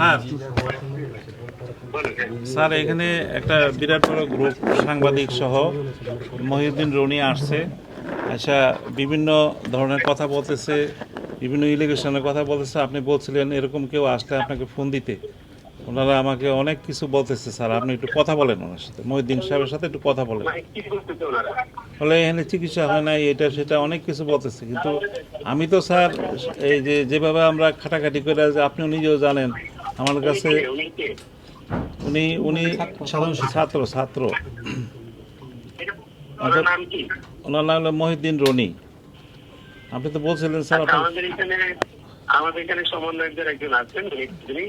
হ্যাঁ। স্যার, এখানে একটা বিরাট বড় গ্রুপ সাংবাদিক সহ মহিউদ্দিন রনি আসছে। আচ্ছা বিভিন্ন ধরনের কথা বলতেছে, বিভিন্ন ইলিগেশনের কথা বলতেছে। আপনি বলছিলেন এরকম কেউ আসলে আপনাকে ফোন দিতে। ওনারা আমাকে অনেক কিছু বলতেছে, স্যার। আপনি একটু কথা বলেন ওনার সাথে। মহিউদ্দিন সাহেবের সাথে একটু কথা বলেন। বলে এখানে চিকিৎসা হয় নাই, এটা সেটা অনেক কিছু বলতেছে। কিন্তু আমি তো, স্যার, এই যে যেভাবে আমরা খাটাখাটি করে আপনিও নিজেও জানেন আমার কাছে উনি উনি সাধারণ ছাত্র ছাত্র। ওনার নাম কি? ওনার নাম হলো মহিউদ্দিন রনি। আপনি তো বলছিলেন স্যার আচ্ছা, আমাদের এখানে আমাদের এখানে সমন্বয়কদের একজন আছেন উনি- যিনি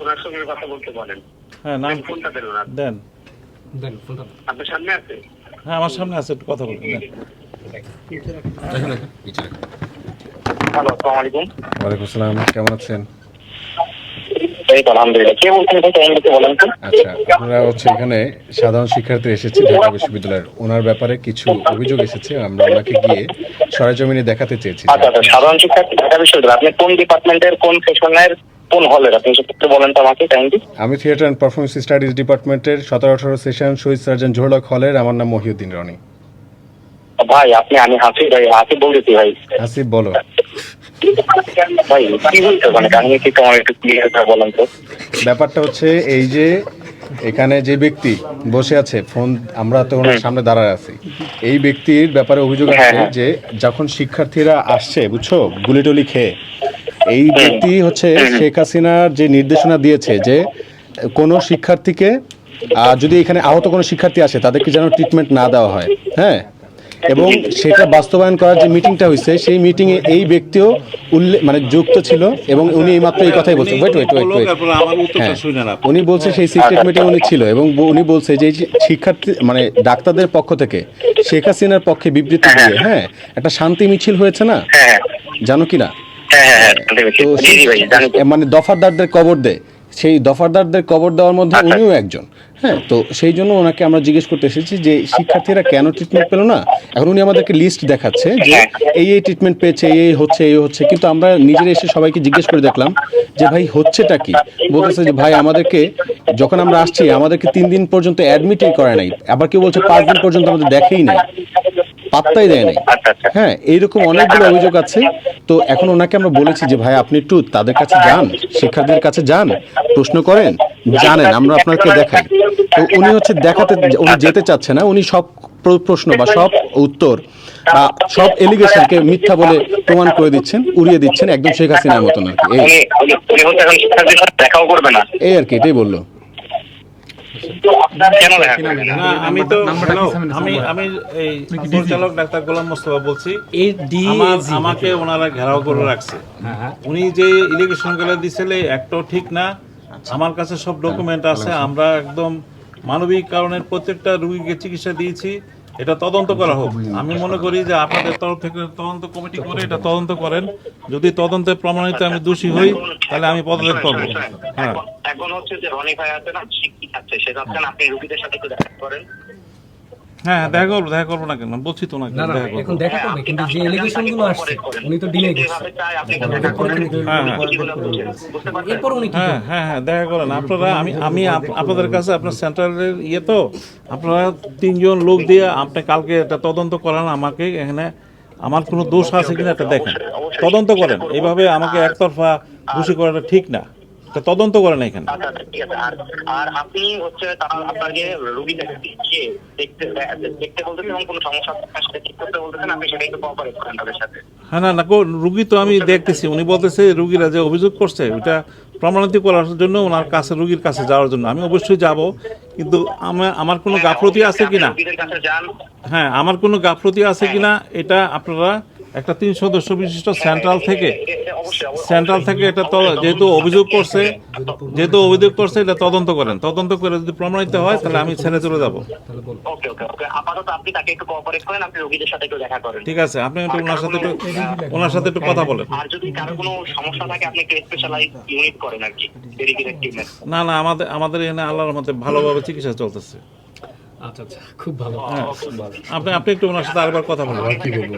ওনার সঙ্গে কথা বলতে পারেন হ্যাঁ নাম ফোনটা দেন ওনার। দেন। আপনার সামনে আছে? হ্যাঁ আমার সামনে আছে একটু কথা বলবেন দেন। হ্যালো আসসালামু আলাইকুম। ওয়ালাইকুম আসসালাম কেমন আছেন? আপনারা হচ্ছে এখানে সাধারণ শিক্ষার্থী এসেছে ঢাকা বিশ্ববিদ্যালয়ের। ওনার ব্যাপারে কিছু অভিযোগ এসেছে আমরা ওনাকে গিয়ে সরেজমিনে দেখাতে চেয়েছি। আচ্ছা আচ্ছা সাধারণ শিক্ষার্থী ঢাকা বিশ্ববিদ্যালয় আপনি কোন ডিপার্টমেন্টের কোন সেশনের কোন হলের? আপনি একটু বলেন তো আমাকে কাইন্ডলি আমি থিয়েটার অ্যান্ড পারফরমেন্স স্টাডিজ ডিপার্টমেন্টের সতেরো আঠারো সেশন শহীদ সার্জন জোহরলক হলের আমার নাম মহিউদ্দিন রনি। ভাই আপনি আমি হাসি ভাই হাসি বলতেছি ভাই। আসিফ বলো। ব্যাপারটা হচ্ছে এই যে এখানে যে ব্যক্তি বসে আছে ফোন আমরা তো ওনার সামনে দাঁড়ায় আছি। এই ব্যক্তির ব্যাপারে অভিযোগ হ্যাঁ, আছে হ্যাঁ। যে যখন শিক্ষার্থীরা আসছে বুঝছ? গুলি টুলি খেয়ে। এই ব্যক্তি হচ্ছে শেখ হাসিনার যে নির্দেশনা দিয়েছে যে কোনো শিক্ষার্থীকে যদি এখানে আহত কোনো শিক্ষার্থী আসে তাদেরকে যেন ট্রিটমেন্ট না দেওয়া হয়। হ্যাঁ? এবং সেটা বাস্তবায়ন করার যে মিটিংটা হয়েছে সেই মিটিংয়ে এই ব্যক্তিও উল্লেখ মানে যুক্ত ছিল এবং উনি এইমাত্র এই কথাই বলছেন ওয়েট ওয়েট ওয়েট ওয়েট হ্যাঁ। উনি বলছে সেই সিক্রেট মিটিং উনি ছিল এবং উনি বলছে যে শিক্ষার্থী মানে ডাক্তারদের পক্ষ থেকে শেখ হাসিনার পক্ষে বিবৃতি দিয়ে হ্যাঁ। একটা শান্তি মিছিল হয়েছে না? হ্যাঁ জানো কি না? হ্যাঁ হ্যাঁ হ্যাঁ জানি। এ মানে দফারদারদের কবর দেয়। সেই দফারদারদের কবর দেওয়ার মধ্যে আচ্ছা। উনিও একজন। হ্যাঁ তো সেই জন্য ওনাকে আমরা জিজ্ঞেস করতে এসেছি যে শিক্ষার্থীরা কেন ট্রিটমেন্ট পেল না? এখন উনি আমাদেরকে লিস্ট দেখাচ্ছে যে এই এই ট্রিটমেন্ট পেয়েছে এই এই হচ্ছে এই হচ্ছে। কিন্তু আমরা নিজেরা এসে সবাইকে জিজ্ঞেস করে দেখলাম যে ভাই হচ্ছেটা কি? বলতেছে যে ভাই আমাদেরকে যখন আমরা আসছি আমাদেরকে তিন দিন পর্যন্ত অ্যাডমিটই করে নাই। আবার কেউ বলছে পাঁচ দিন পর্যন্ত আমাদের দেখেই নাই। পাত্তাই দেয় নাই। আচ্ছা আচ্ছা। হ্যাঁ এইরকম অনেকগুলো অভিযোগ আছে। তো এখন ওনাকে আমরা বলেছি যে ভাই আপনি একটু তাদের কাছে যান শিক্ষার্থীদের কাছে যান প্রশ্ন করেন জানেন আমরা আপনাকে দেখাই। তো উনি হচ্ছে দেখাতে উনি যেতে চাচ্ছে না উনি সব প্রশ্ন বা সব উত্তর সব এলিগেশনকে মিথ্যা বলে প্রমাণ করে দিচ্ছেন উড়িয়ে দিচ্ছেন একদম শেখ হাসিনার মতন আর কি এই আর কি এটাই বলল কেন দেখা করবে না? না আমি তো আমি আমি এই পরিচালক ডাক্তার গোলাম মোস্তফা বলছি। আমার আমাকে ওনারা ঘেরাও করে রাখছে। উনি যে ইলিগেশনগুলো দিছিলে একটাও ঠিক না। আমার কাছে সব ডকুমেন্ট আছে। আমরা একদম মানবিক কারণের প্রত্যেকটা রুগীকে চিকিৎসা দিয়েছি। এটা তদন্ত করা হোক। আমি মনে করি যে আপনাদের তরফ থেকে তদন্ত কমিটি করে এটা তদন্ত করেন। যদি তদন্তে প্রমাণিত আমি দোষী হই তাহলে আমি পদত্যাগ করব। হ্যাঁ এখন- এখন হচ্ছে যে রনি ভাই আছে না শিক্ষিত আছে সে আপনি রুগীদের সাথে একটু দেখা করেন। হ্যাঁ হ্যাঁ, দেখা করব দেখা করব না কেন? বলছি তো না না না দেখা করব। এখন দেখা করবে কিন্তু যে এলিগেশনগুলো আসছে উনি তো ডিলে করছে যেভাবে চাই আপনি একটু দেখা করেন হ্যাঁ, হ্যাঁ। যেগুলো বলছেন, বুঝতে পারছেন? এরপর উনি হ্যাঁ হ্যাঁ হ্যাঁ দেখা করেন। আপনারা আমি আমি আপনাদের কাছে আপনার সেন্ট্রালের ইয়ে তো আপনারা তিনজন লোক দিয়ে আপনি কালকে এটা তদন্ত করান আমাকে এখানে আমার কোনো দোষ আছে কিনা এটা দেখেন। তদন্ত করেন। এইভাবে আমাকে একতরফা দোষী করাটা ঠিক না। এটা তদন্ত করেন এখানে। আচ্ছা, আচ্ছা, ঠিক আছে। আর- আর আপনি হচ্ছে তারা আপনাকে রুগী দেখে দিচ্ছে দেখতে দেখতে বলতেছেন এবং কোনো সমস্যা আপনার সাথে ঠিক করতে বলতেছেন আপনি সেটা একটু কোঅপারেট করেন তাদের সাথে। হ্যাঁ না না কো- রুগী তো আমি দেখতেছি। উনি বলতেছে রুগীরা যে অভিযোগ করছে ওটা প্রমাণিত করার জন্য ওনার কাছে রুগীর কাছে যাওয়ার জন্য। আমি অবশ্যই যাব কিন্তু আমার আমার কোনো গাফলতি আছে কিনা? হ্যাঁ আমার কোনো গাফলতি আছে কিনা এটা আপনারা একটা তিন সদস্য বিশিষ্ট সেন্ট্রাল থেকে। সেন্ট্রাল থেকে এটা যেহেতু অভিযোগ করছে যেহেতু অভিযোগ করছে এটা তদন্ত করেন। তদন্ত করে যদি প্রমাণিত হয় তাহলে আমি ছেড়ে চলে যাব। ওকে ওকে ওকে। আপাতত আপনি তাকে একটু কোঅপারেট করেন আপনি রোগীদের সাথে একটু দেখা করেন। ঠিক আছে আপনি একটু ওনার সাথে একটু ওনার সাথে একটু কথা বলেন। আর যদি কারও কোনো সমস্যা থাকে আপনি একটু স্পেশালাইজ ইউনিট করেন আর কি ডেডিকেটেড টিমে না না আমাদের আমাদের এখানে আল্লাহর মতে ভালোভাবে চিকিৎসা চলতেছে। আচ্ছা আচ্ছা খুব ভালো। হ্যাঁ আপনি আপনি একটু ওনার সাথে আরেকবার কথা বলবেন কি বলব?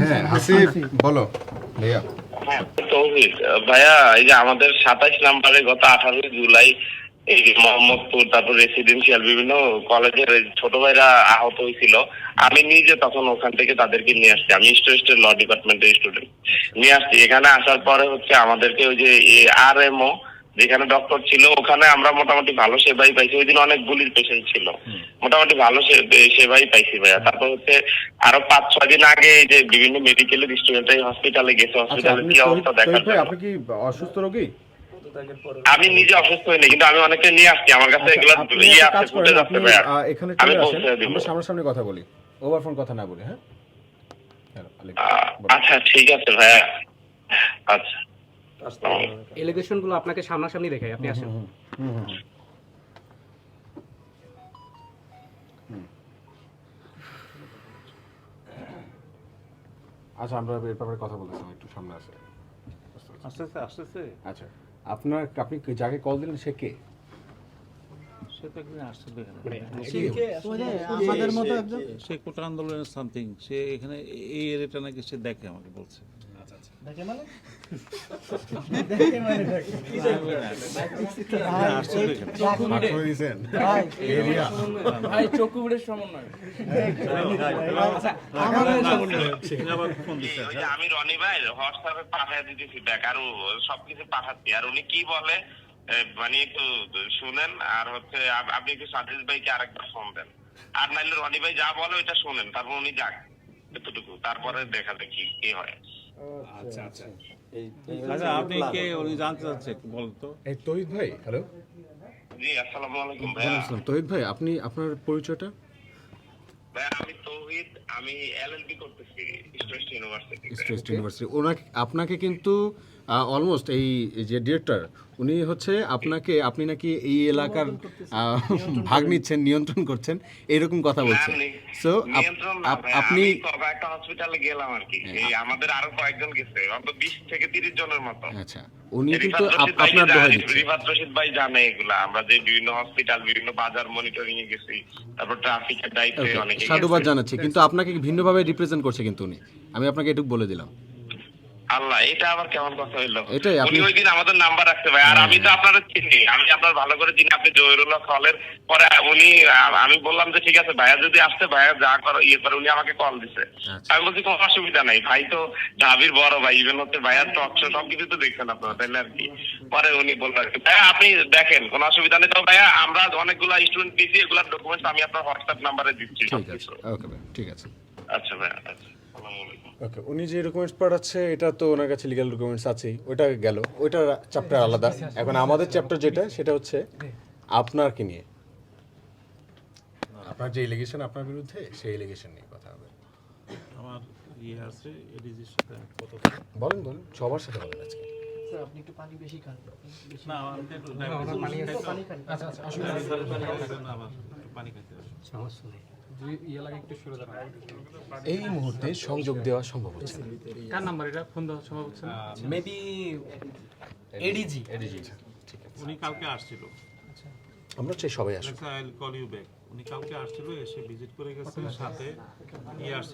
হ্যাঁ আসিফ বলো ভাইয়া। হ্যাঁ তৌহিদ ভাইয়া এই যে আমাদের সাতাইশ নাম্বারে গত আঠারোই জুলাই এই মোহাম্মদপুর তারপর রেসিডেন্সিয়াল বিভিন্ন কলেজের ছোট ভাইরা আহত হয়েছিল। আমি নিজে তখন ওখান থেকে তাদেরকে নিয়ে আসছি। আমি স্টুডেন্ট ল ডিপার্টমেন্টের স্টুডেন্ট নিয়ে আসছি। এখানে আসার পরে হচ্ছে আমাদেরকে ওই যে আর এমও যেখানে ডক্টর ছিল ওখানে আমরা মোটামুটি ভালো সেবাই পাইছি। ওই দিন অনেক গুলির পেশেন্ট ছিল। মোটামুটি ভালো সেবাই পাইছি ভাইয়া। তারপর হচ্ছে আরও পাঁচ ছয় দিন আগে এই যে বিভিন্ন মেডিকেলের স্টুডেন্ট হসপিটালে গেছে আচ্ছা হসপিটালে কি অবস্থা দেখার জন্য। আপনি কি অসুস্থ রোগী? আমি নিজে অসুস্থ হইনি কিন্তু আমি অনেকে নিয়ে আসছি। আমার কাছে আচ্ছা, এগুলো ইয়ে আছে ফুটে যাচ্ছে ভাইয়া। এখানে আমি চলে আসেন আমরা সামনাসামনি কথা বলি। ওভার ফোন কথা না বলি হ্যাঁ। আচ্ছা ঠিক আছে ভাইয়া। আচ্ছা। এলিগেশনগুলো আপনাকে সামনাসামনি দেখাই আপনি আসেন। আচ্ছা আমরা এর ব্যাপারে কথা বলতেছিলাম একটু সামনে আসে। আসতেছে আসতেছে। আচ্ছা আপনার আপনি যাকে কল দিলেন সে কে? সে কোটা আন্দোলনের সামথিং সে এখানে এই এরিয়াটা নাকি সে দেখে আমাকে বলছে। দেখে মানে? দেখে দেখে আমি রনি ভাই হোয়াটসঅ্যাপে পাঠিয়ে দিতেছি দেখ আর সবকিছু পাঠাচ্ছি আর উনি কি বলে মানে একটু শুনেন আর হচ্ছে আপনি একটু সাজিদ ভাইকে আরেকবার ফোন দেন আর নাইলে রনি ভাই যা বলে ওইটা শুনেন তারপর উনি যাক এতটুকু তারপরে দেখা কি কি হয় আচ্ছা আচ্ছা। আচ্ছা আপনি কে উনি জানতে চাচ্ছে তো। এই তহিদ ভাই হ্যালো জি আসসালামু আলাইকুম ভাইয়া। তহিদ ভাই আপনি আপনার পরিচয়টা? আমি তৌহিদ আমি এলএলবি করতেছি স্ট্রেস ইউনিভার্সিটি ইউনিভার্সিটি ওনাকে আপনাকে কিন্তু অলমোস্ট এই যে ডিরেক্টর উনি হচ্ছে আপনাকে আপনি নাকি এই এলাকার ভাগ নিচ্ছেন নিয়ন্ত্রণ করছেন এরকম কথা বলছেন সো আপনি কয়েকটা হসপিটালে গেলাম আর কি। আমাদের আরও কয়েকজন গেছে অন্তত বিশ থেকে তিরিশ জনের মতো। আচ্ছা উনি কিন্তু আপনার দোহাই দিচ্ছে। রিফাত রশিদ ভাই জানে এগুলা। আমরা যে বিভিন্ন হসপিটাল বিভিন্ন বাজার মনিটরিং এ গেছি তারপর ট্রাফিকের দায়িত্বে অনেকে সাধুবাদ। জানাচ্ছি কিন্তু আপনাকে ভিন্নভাবে রিপ্রেজেন্ট করছে কিন্তু উনি। আমি আপনাকে এটুকু বলে দিলাম। আল্লাহ এটা আবার কেমন কথা হইল? এটাই, আপনি- উনি ওই দিন আমাদের নাম্বার রাখতে ভাই। আর আমি তো আপনারা চিনি আমি আপনার ভালো করে চিনি আপনি জহিরুল্লাহ কলের পরে উনি আমি বললাম যে ঠিক আছে ভাইয়া যদি আসতে ভাইয়া যা করো ইয়ে করে উনি আমাকে কল দিছে। আচ্ছা। আমি বলছি কোনো অসুবিধা নাই ভাই তো ঢাবির বড় ভাই ইভেন হচ্ছে ভাইয়ার টক শো সবকিছু তো দেখছেন আপনারা তাইলে আর কি? পরে উনি বলল আর কি ভাইয়া আপনি দেখেন কোনো অসুবিধা নেই তো ভাইয়া আমরা অনেকগুলো স্টুডেন্ট দিয়েছি এগুলোর ডকুমেন্টস আমি আপনার হোয়াটসঅ্যাপ নাম্বারে দিচ্ছি ঠিক আছে ওকে ভাই ঠিক আছে। আচ্ছা ভাইয়া। ওকে উনি যে ডকুমেন্টস পাঠাচ্ছে এটা তো ওনার কাছে লিগ্যাল ডকুমেন্টস আছেই। ওইটা গেল। ওইটার চ্যাপ্টার আলাদা। এখন আমাদের চ্যাপ্টার যেটা সেটা হচ্ছে আপনারকে নিয়ে। আপনার যে এলিগেশন আপনার বিরুদ্ধে সেই এলিগেশন নিয়ে কথা হবে। আমার ইয়ে আছে এডিজির সাথে আমি কথা বলেন বলেন সবার সাথে বলেন আজকে। আপনি একটু পানি বেশি খান। না আমার একটু পানি খান। আচ্ছা আচ্ছা আবার পানি খাইতে সমস্যা নেই। ইয়ে এই মুহূর্তে সংযোগ দেওয়া সম্ভব হচ্ছে না। কার নাম্বার এটা? ফোন দেওয়া সম্ভব হচ্ছে না? মেবি এডিজি এডিজি উনি কালকে আসছিল। আমরা চাই সবাই আসুন I will call you back উনি কালকে আসছিল এসে ভিজিট করে গেছে সাথে ই আসছিল